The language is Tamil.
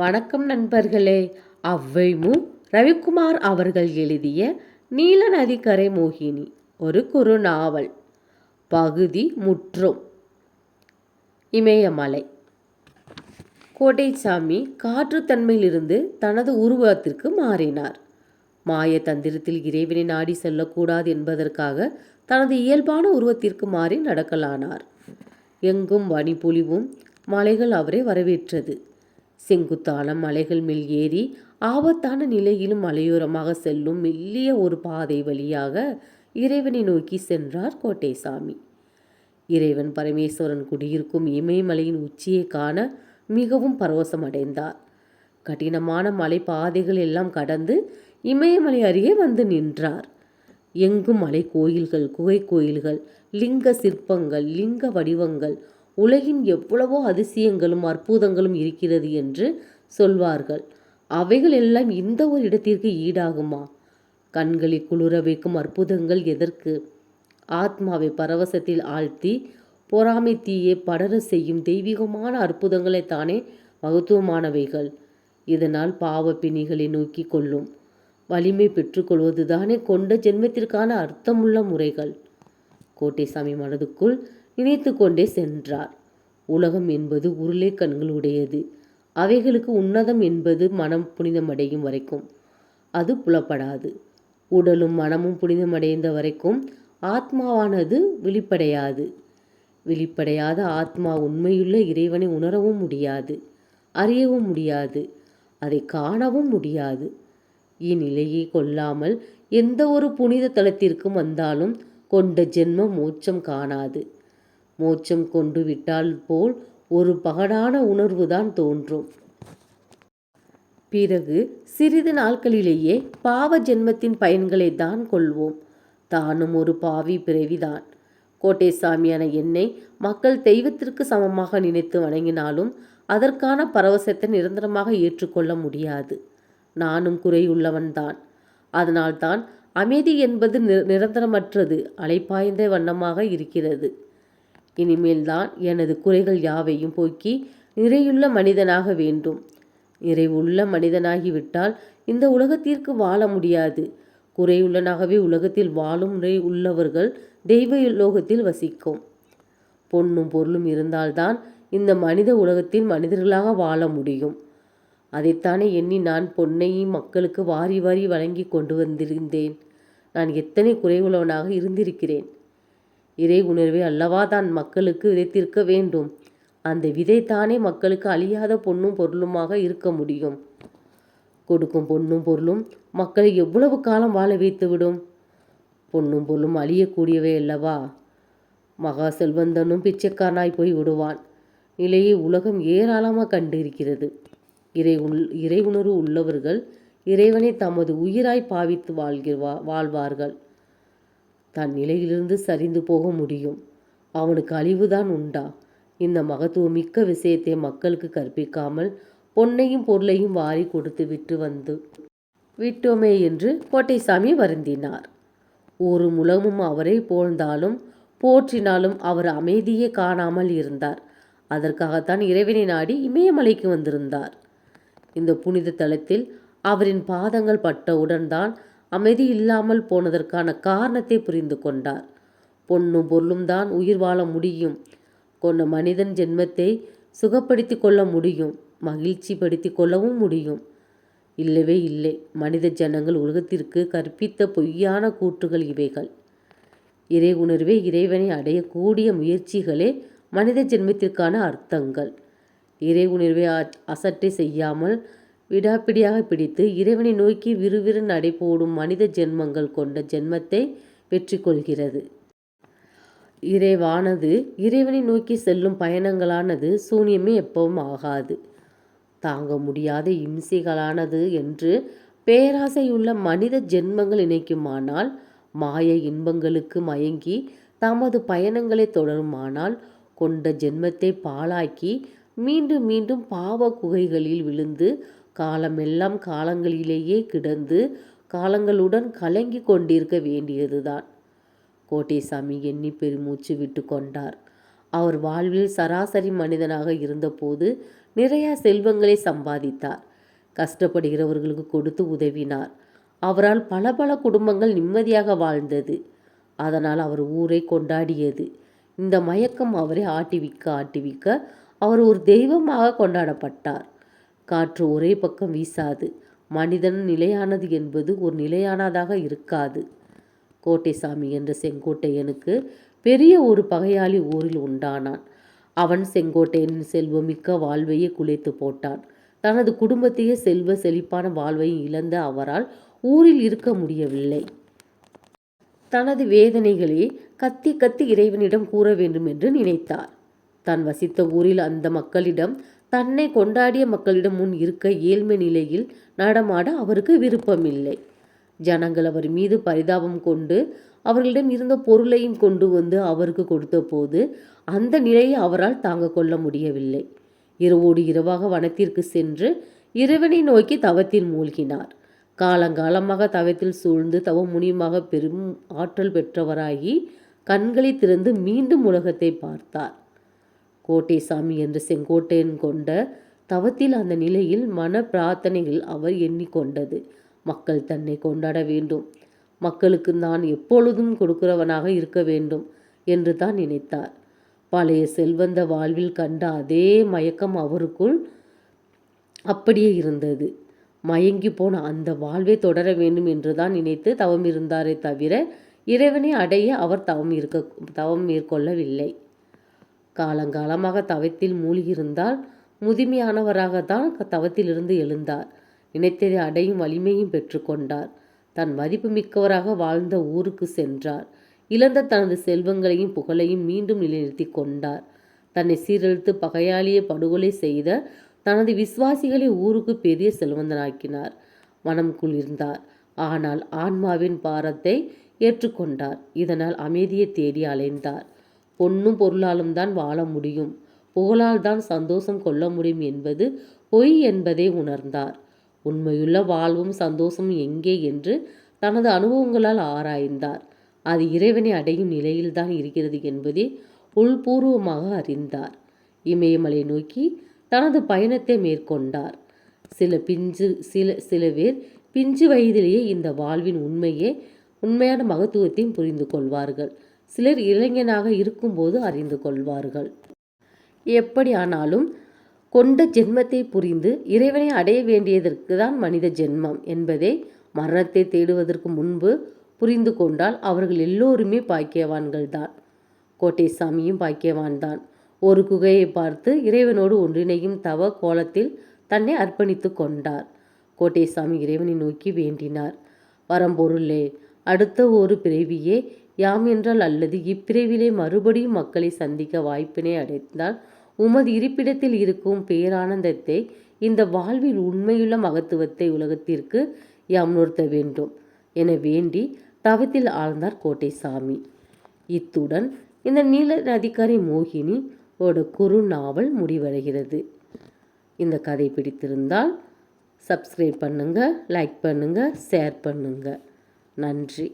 வணக்கம் நண்பர்களே. அவ்வைமு ரவிக்குமார் அவர்கள் எழுதிய நீல நதிக்கரை மோகினி ஒரு குறு நாவல். பகுதி முற்றும். இமயமலை. கோட்டைசாமி காற்றுத்தன்மையிலிருந்து தனது உருவத்திற்கு மாறினார். மாய தந்திரத்தில் இறைவனை நாடி செல்லக்கூடாது என்பதற்காக தனது இயல்பான உருவத்திற்கு மாறி நடக்கலானார். எங்கும் பனிப்பொழிவும் மலைகள் அவரை வரவேற்றது. செங்குத்தான மலைகள் மேல் ஏறி ஆபத்தான நிலையிலும் மலையோரமாக செல்லும் மெல்லிய ஒரு பாதை வழியாக இறைவனை நோக்கி சென்றார் கோட்டைசாமி. இறைவன் பரமேஸ்வரன் குடியிருக்கும் இமயமலையின் உச்சியை காண மிகவும் பரவசம் அடைந்தார். கடினமான மலை பாதைகள் எல்லாம் கடந்து இமயமலை அருகே வந்து நின்றார். எங்கும் மலை கோயில்கள் குகை கோயில்கள் லிங்க சிற்பங்கள் லிங்க வடிவங்கள் உலகின் எவ்வளவோ அதிசயங்களும் அற்புதங்களும் இருக்கிறது என்று சொல்வார்கள். அவைகள் எல்லாம் இந்த ஒரு இடத்திற்கு ஈடாகுமா? கண்களை குளிர வைக்கும் அற்புதங்கள் எதற்கு? ஆத்மாவை பரவசத்தில் ஆழ்த்தி பொறாமை தீயை படர செய்யும் தெய்வீகமான அற்புதங்களை தானே மகத்துவமானவைகள். இதனால் பாவ பிணிகளை நோக்கி கொள்ளும். வலிமை பெற்றுக்கொள்வது தானே கொண்ட ஜென்மத்திற்கான அர்த்தமுள்ள முறைகள். கோட்டைசாமி மனதுக்குள் நினைத்து கொண்டே சென்றார். உலகம் என்பது உருளை கண்கள் உடையது அவைகளுக்கு உன்னதம் என்பது மனம் புனிதமடையும் வரைக்கும். அது புலப்படாது. உடலும் மனமும் புனிதமடைந்த வரைக்கும் ஆத்மாவானது வெளிப்படையாது. வெளிப்படையாத ஆத்மா உண்மையுள்ள இறைவனை உணரவும் முடியாது. அறியவும் முடியாது. அதை காணவும் முடியாது. இந்நிலையை கொள்ளாமல் எந்த ஒரு புனித தலத்திற்கும் வந்தாலும் கொண்ட ஜென்மம் மோட்சம் காணாது. மோட்சம் கொண்டு விட்டால் போல் ஒரு பகடான உணர்வுதான் தோன்றும். பிறகு சிறிது நாட்களிலேயே பாவ ஜென்மத்தின் பயன்களை தான் கொள்வோம். தானும் ஒரு பாவி பிறவிதான். கோட்டைசாமியான என்னை மக்கள் தெய்வத்திற்கு சமமாக நினைத்து வணங்கினாலும் அதற்கான பரவசத்தை நிரந்தரமாக ஏற்றுக்கொள்ள முடியாது. நானும் குறையுள்ளவன்தான். அதனால்தான் அமைதி என்பது நிரந்தரமற்றது. அலைப்பாய்ந்த வண்ணமாக இருக்கிறது. இனிமேல் தான் எனது குறைகள் யாவையும் போக்கி நிறையுள்ள மனிதனாக வேண்டும். நிறைவுள்ள மனிதனாகிவிட்டால் இந்த உலகத்திற்கு வாழ முடியாது. குறையுள்ளனாகவே உலகத்தில் வாழும் நிறை உள்ளவர்கள் தெய்வ லோகத்தில் வசிக்கும். பொண்ணும் பொருளும் இருந்தால்தான் இந்த மனித உலகத்தில் மனிதர்களாக வாழ முடியும். அதைத்தானே எண்ணி நான் பொன்னையும் மக்களுக்கு வாரி வாரி வழங்கி கொண்டு வந்திருந்தேன். நான் எத்தனை குறைவுள்ளவனாக இருந்திருக்கிறேன். இறை உணர்வை அல்லவா தான் மக்களுக்கு விதைத்திருக்க வேண்டும்? அந்த விதை தானே மக்களுக்கு அழியாத பொண்ணும் பொருளுமாக இருக்க முடியும். கொடுக்கும் பொண்ணும் பொருளும் மக்களை எவ்வளவு காலம் வாழ வைத்துவிடும்? பொண்ணும் பொருளும் அழியக்கூடியவை அல்லவா? மகா செல்வந்தனும் பிச்சைக்காரனாய் போய் விடுவான். நிலையை உலகம் ஏராளமாக கண்டிருக்கிறது. இறை உள் இறை உணர்வு உள்ளவர்கள் இறைவனை தமது உயிராய் பாவித்து வாழ்கிற வாழ்வார்கள். தன் நிலையிலிருந்து சரிந்து போக முடியும். அவனுக்கு அழிவுதான் உண்டா? இந்த மகத்துவமிக்க விஷயத்தை மக்களுக்கு கற்பிக்காமல் பொன்னையும் பொருளையும் வாரி கொடுத்து விட்டு வந்து விட்டோமே என்று கோட்டைசாமி வருந்தினார். ஒரு முலமும் அவரை போழ்ந்தாலும் போற்றினாலும் அவர் அமைதியே காணாமல் இருந்தார். அதற்காகத்தான் இறைவனை நாடி இமயமலைக்கு வந்திருந்தார். இந்த புனித தலத்தில் அவரின் பாதங்கள் பட்டவுடன் தான் அமைதி இல்லாமல் போனதற்கான காரணத்தை புரிந்து கொண்டார். பொண்ணும் பொருளும் தான் உயிர் வாழ முடியும். கொண்ட மனிதன் ஜென்மத்தை சுகப்படுத்தி கொள்ள முடியும். மகிழ்ச்சி படுத்தி கொள்ளவும் முடியும். இல்லவே இல்லை. மனித ஜனங்கள் உலகத்திற்கு கற்பித்த பொய்யான கூற்றுகள் இவைகள். இறை உணர்வே இறைவனை அடையக்கூடிய முயற்சிகளே மனித ஜென்மத்திற்கான அர்த்தங்கள். இறை உணர்வை அசட்டை செய்யாமல் விடாப்பிடியாக பிடித்து இறைவனை நோக்கி விறுவிறு நடைபோடும் மனித ஜென்மங்கள் கொண்ட ஜென்மத்தை வெற்றி கொள்கிறது இறைவானது இறைவனை நோக்கி செல்லும் பயணங்களானது சூன்யமே எப்பவும் ஆகாது. தாங்க முடியாத இம்சைகளானது என்று பேராசையுள்ள மனித ஜென்மங்கள் நினைக்குமானால் மாய இன்பங்களுக்கு மயங்கி தமது பயணங்களை தொடருமானால் கொண்ட ஜென்மத்தை பாழாக்கி மீண்டும் மீண்டும் பாவ குகைகளில் விழுந்து காலமெல்லாம் காலங்களிலேயே கிடந்து காலங்களுடன் கலங்கி கொண்டிருக்க வேண்டியதுதான். கோட்டைசாமி எண்ணி பெருமூச்சு விட்டு கொண்டார். அவர் வாழ்வில் சராசரி மனிதனாக இருந்தபோது நிறைய செல்வங்களை சம்பாதித்தார். கஷ்டப்படுகிறவர்களுக்கு கொடுத்து உதவினார். அவரால் பல பல குடும்பங்கள் நிம்மதியாக வாழ்ந்தது. அதனால் அவர் ஊரை கொண்டாடியது. இந்த மயக்கம் அவரை ஆட்டிவிக்க ஆட்டிவிக்க அவர் ஒரு தெய்வமாக கொண்டாடப்பட்டார். காற்று ஒரே பக்கம் வீசாது. மனிதன் நிலையானது என்பது ஒரு நிலையானதாக இருக்காது. கோட்டைசாமி என்ற செங்கோட்டையனுக்கு பெரிய ஒரு பகையாளி ஊரில் உண்டானான். அவன் செங்கோட்டையனின் செல்வமிக்க வாழ்வையே குலைத்து போட்டான். தனது குடும்பத்தையே செல்வ செழிப்பான வாழ்வையும் இழந்த அவரால் ஊரில் இருக்க முடியவில்லை. தனது வேதனைகளை கத்தி கத்தி இறைவனிடம் கூற வேண்டும் என்று நினைத்தார். தான் வசித்த ஊரில் அந்த மக்களிடம் தன்னை கொண்டாடிய மக்களிடம் முன் இருக்க ஏழ்மை நிலையில் நடமாட அவருக்கு விருப்பமில்லை. ஜனங்கள் அவர் மீது பரிதாபம் கொண்டு அவர்களிடம் இருந்த பொருளையும் கொண்டு வந்து அவருக்கு கொடுத்த போது அந்த நிலையை அவரால் தாங்க கொள்ள முடியவில்லை. இரவோடு இரவாக வனத்திற்கு சென்று இறைவனை நோக்கி தவத்தில் மூழ்கினார். காலங்காலமாக தவத்தில் சூழ்ந்து தவ முனியமாக பெரும் ஆற்றல் பெற்றவராகி கண்களை திறந்து மீண்டும் உலகத்தை பார்த்தார். கோட்டைசாமி என்ற செங்கோட்டையன் கொண்ட தவத்தில் அந்த நிலையில் மன பிரார்த்தனைகள் அவர் எண்ணிக்கொண்டது. மக்கள் தன்னை கொண்டாட வேண்டும். மக்களுக்கு நான் எப்பொழுதும் கொடுக்கிறவனாக இருக்க வேண்டும் என்று தான் நினைத்தார். பழைய செல்வந்த வாழ்வில் கண்ட அதே மயக்கம் அவருக்குள் அப்படியே இருந்தது. மயங்கி போன அந்த வாழ்வை தொடர வேண்டும் என்று தான் நினைத்து தவம் இருந்தாரே தவிர இறைவனை அடைய அவர் தவம் இருக்க தவம் மேற்கொள்ளவில்லை. காலங்காலமாக தவத்தில் மூழ்கியிருந்தால் முதுமையானவராகத்தான் தவத்திலிருந்து எழுந்தார். நினைத்ததை அடையும் வலிமையும் பெற்றுக்கொண்டார் தன் மதிப்பு மிக்கவராக வாழ்ந்த ஊருக்கு சென்றார். இழந்த தனது செல்வங்களையும் புகழையும் மீண்டும் நிலைநிறுத்தி கொண்டார். தன்னை சீரழித்து பகையாளியை படுகொலை செய்த தனது விசுவாசிகளை ஊருக்கு பெரிய செல்வந்தனாக்கினார். மனம் குளிர்ந்தார். ஆனால் ஆன்மாவின் பாரத்தை ஏற்றுக்கொண்டார். இதனால் அமைதியை தேடி அலைந்தார். பொன்னும் பொருளாலும் தான் வாழ முடியும். புகழால் தான் சந்தோஷம் கொள்ள முடியும் என்பது பொய் என்பதை உணர்ந்தார். உண்மையுள்ள வாழ்வும் சந்தோஷமும் எங்கே என்று தனது அனுபவங்களால் ஆராய்ந்தார். அது இறைவனை அடையும் நிலையில்தான் இருக்கிறது என்பதை உள்பூர்வமாக அறிந்தார். இமயமலை நோக்கி தனது பயணத்தை மேற்கொண்டார். சில பிஞ்சு சில சில பேர் பிஞ்சு வயதிலேயே இந்த வாழ்வின் உண்மையே உண்மையான மகத்துவத்தையும் புரிந்து கொள்வார்கள். சிலர் இளைஞனாக இருக்கும்போது அறிந்து கொள்வார்கள். எப்படியானாலும் கொண்ட ஜென்மத்தை புரிந்து இறைவனை அடைய வேண்டியதற்கு தான் மனித ஜென்மம் என்பதை மரணத்தை தேடுவதற்கு முன்பு புரிந்து கொண்டால் அவர்கள் எல்லோருமே பாக்கியவான்கள் தான் கோட்டைசாமியும் பாக்கியவான் தான் ஒரு குகையை பார்த்து இறைவனோடு ஒன்றிணையும் தவ கோலத்தில் தன்னை அர்ப்பணித்து கொண்டார். கோட்டைசாமி இறைவனை நோக்கி வேண்டினார். வரம்பொருளே அடுத்த ஒரு பிறவியே யாம் என்றால் அல்லது இப்பிறவிலே மறுபடியும் மக்களை சந்திக்க வாய்ப்பினை அடைந்தால் உமது இருப்பிடத்தில் இருக்கும் பேரானந்தத்தை இந்த வாழ்வில் உண்மையுள்ள மகத்துவத்தை உலகத்திற்கு யாம் உணர்த்த வேண்டும். என வேண்டி தவத்தில் ஆழ்ந்தார் கோட்டைசாமி. இத்துடன் இந்த நீல நதிக்கரை மோகினி ஓட குறு நாவல் முடிவடைகிறது. இந்த கதை பிடித்திருந்தால் சப்ஸ்கிரைப் பண்ணுங்கள் லைக் பண்ணுங்கள் ஷேர் பண்ணுங்கள் நன்றி.